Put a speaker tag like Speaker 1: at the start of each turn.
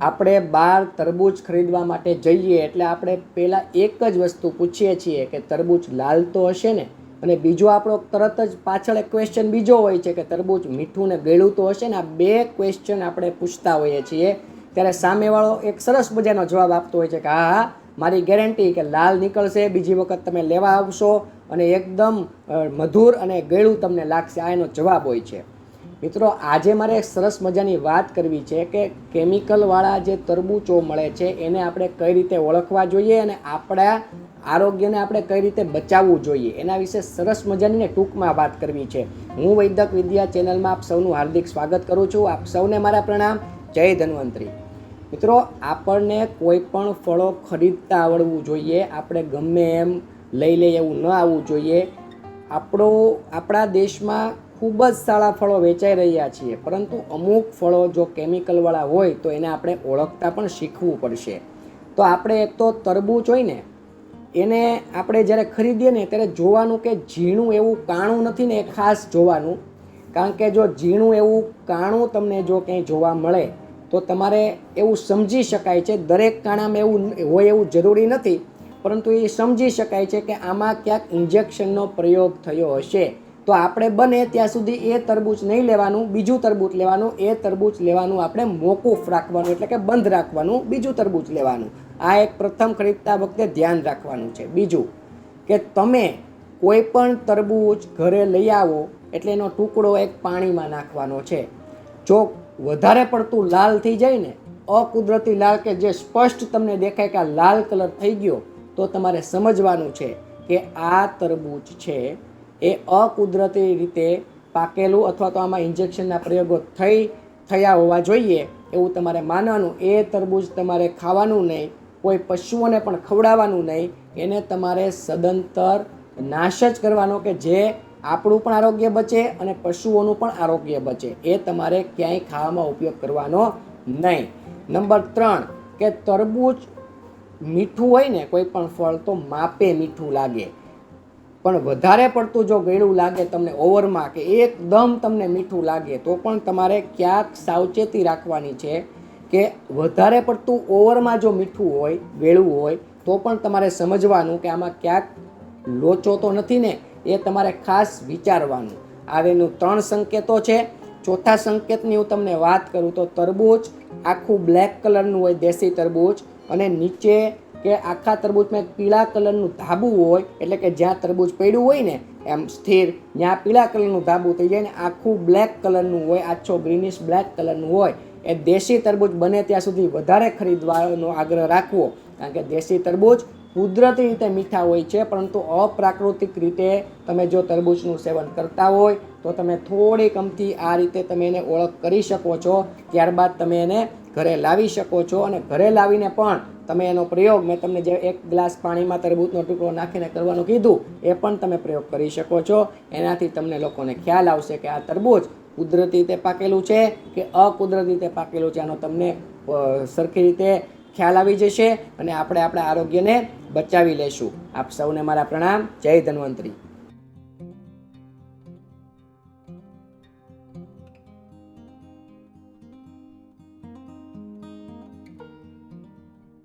Speaker 1: આપણે બહાર તરબૂચ ખરીદવા માટે જઈએ એટલે આપણે પહેલાં એક જ વસ્તુ પૂછીએ છીએ કે તરબૂચ લાલ તો હશે ને? અને બીજો આપણો તરત જ પાછળ એક ક્વેશ્ચન બીજો હોય છે કે તરબૂચ મીઠું ને ગળ્યું તો હશે ને? આ બે ક્વેશ્ચન આપણે પૂછતા હોઈએ છીએ. ત્યારે સામેવાળો એક સરસ મજાનો જવાબ આપતો હોય છે કે હા મારી ગેરંટી કે લાલ નીકળશે, બીજી વખત તમે લેવા આવશો અને એકદમ મધુર અને ગળ્યું તમને લાગશે. આ એનો જવાબ હોય છે. મિત્રો, આજે મારે એક સરસ મજાની વાત કરવી છે કે કેમિકલવાળા જે તરબૂચો મળે છે, એને આપણે કઈ રીતે ઓળખવા જોઈએ અને આપણા આરોગ્યને આપણે કઈ રીતે બચાવવું જોઈએ. એના વિશે સરસ મજાની ટૂંકમાં વાત કરવી છે. હું વૈદક વિદ્યા ચેનલમાં આપ સૌનું હાર્દિક સ્વાગત કરું છું. આપ સૌને મારા પ્રણામ. જય ધન્વંતરી. મિત્રો, આપણને કોઈ પણ ફળો ખરીદતા આવડવું જોઈએ. આપણે ગમે એમ લઈ લઈએ એવું ન આવવું જોઈએ. આપણો, આપણા દેશમાં ખૂબ જ સારા ફળો વેચાઈ રહ્યા છીએ. પરંતુ અમુક ફળો જો કેમિકલવાળા હોય તો એને આપણે ઓળખતા પણ શીખવું પડશે. તો આપણે એક તો તરબૂચ હોય ને, એને આપણે જ્યારે ખરીદીએ ને ત્યારે જોવાનું કે ઝીણું એવું કાણું નથી ને એ ખાસ જોવાનું. કારણ કે જો ઝીણું એવું કાણું તમને જો ક્યાંય જોવા મળે, તો તમારે એવું સમજી શકાય છે. દરેક કાણામાં એવું હોય એવું જરૂરી નથી. પરંતુ એ સમજી શકાય છે કે આમાં ક્યાંક ઇન્જેક્શનનો પ્રયોગ થયો હશે. તો આપણે બને ત્યાં સુધી એ તરબૂચ નહીં લેવાનું, બીજું તરબૂચ લેવાનું, એ તરબૂચ લેવાનું આપણે મોકૂફ રાખવાનું, એટલે કે બંધ રાખવાનું, બીજું તરબૂચ લેવાનું. આ એક પ્રથમ ખરીદતા વખતે ધ્યાન રાખવાનું છે. બીજું કે તમે કોઈ પણ તરબૂચ ઘરે લઈ આવો, એટલે એનો ટુકડો એક પાણીમાં નાખવાનો છે. જો વધારે પડતું લાલ થઈ જાય ને, અકુદરતી લાલ કે જે સ્પષ્ટ તમને દેખાય કે આ લાલ કલર થઈ ગયો, તો તમારે સમજવાનું છે કે આ તરબૂચ છે એ અકુદરતી રીતે પાકેલું અથવા તો આમાં ઇન્જેક્શનના પ્રયોગો થઈ, થયા હોવા જોઈએ એવું તમારે માનવાનું. એ તરબૂચ તમારે ખાવાનું નહીં, કોઈ પશુઓને પણ ખવડાવવાનું નહીં. એને તમારે સદંતર નાશ જ કરવાનો કે જે આપણું પણ આરોગ્ય બચે અને પશુઓનું પણ આરોગ્ય બચે. એ તમારે ક્યાંય ખાવામાં ઉપયોગ કરવાનો નહીં. નંબર ત્રણ, કે તરબૂચ મીઠું હોય ને, કોઈ પણ ફળ તો માપે મીઠું લાગે. પણ વધારે પડતું જો ગળ્યું લાગે તમને ઓવરમાં કે એકદમ તમને મીઠું લાગે, તો પણ તમારે ક્યાંક સાવચેતી રાખવાની છે કે વધારે પડતું ઓવરમાં જો મીઠું હોય ગળ્યું હોય, તો પણ તમારે સમજવાનું કે આમાં ક્યાંક લોચો તો નથી ને, એ તમારે ખાસ વિચારવાનું. આવેનું ત્રણ સંકેતો છે. ચોથા સંકેતની હું તમને વાત કરું તો તરબૂચ, આખું બ્લેક કલરનું હોય દેશી તરબૂચ અને નીચે કે આખા તરબૂચમાં એક પીળા કલરનું ધાબુ હોય, એટલે કે જ્યાં તરબૂચ પડ્યું હોય ને, એમ સ્થિર જ્યાં પીળા કલરનું ધાબુ થઈ જાય ને, આખું બ્લેક કલરનું હોય, આછો ગ્રીનિશ બ્લેક કલરનું હોય, એ દેશી તરબૂચ બને ત્યાં સુધી વધારે ખરીદવાનો આગ્રહ રાખવો. કારણ કે દેશી તરબૂચ કુદરતી રીતે મીઠા હોય છે, પરંતુ અપ્રાકૃતિક રીતે તમે જો તરબૂચનું સેવન કરતા હોય, તો તમે થોડીક અમથી આ રીતે તમે એને ઓળખ કરી શકો છો. ત્યારબાદ તમે એને ઘરે લાવી શકો છો અને ઘરે લાવીને પણ તમે એનો પ્રયોગ મેં તમને જે એક ગ્લાસ પાણીમાં તરબૂચનો ટુકડો નાખીને કરવાનું કીધું, એ પણ તમે પ્રયોગ કરી શકો છો. એનાથી તમને લોકોને ખ્યાલ આવશે કે આ તરબૂચ કુદરતી રીતે પાકેલું છે કે અકુદરતી રીતે પાકેલું છે, આનો તમને સરખી રીતે ખ્યાલ આવી જશે અને આપણે આપણા આરોગ્યને બચાવી લેશું. આપ સૌને મારા પ્રણામ. જય ધન્વંતરી.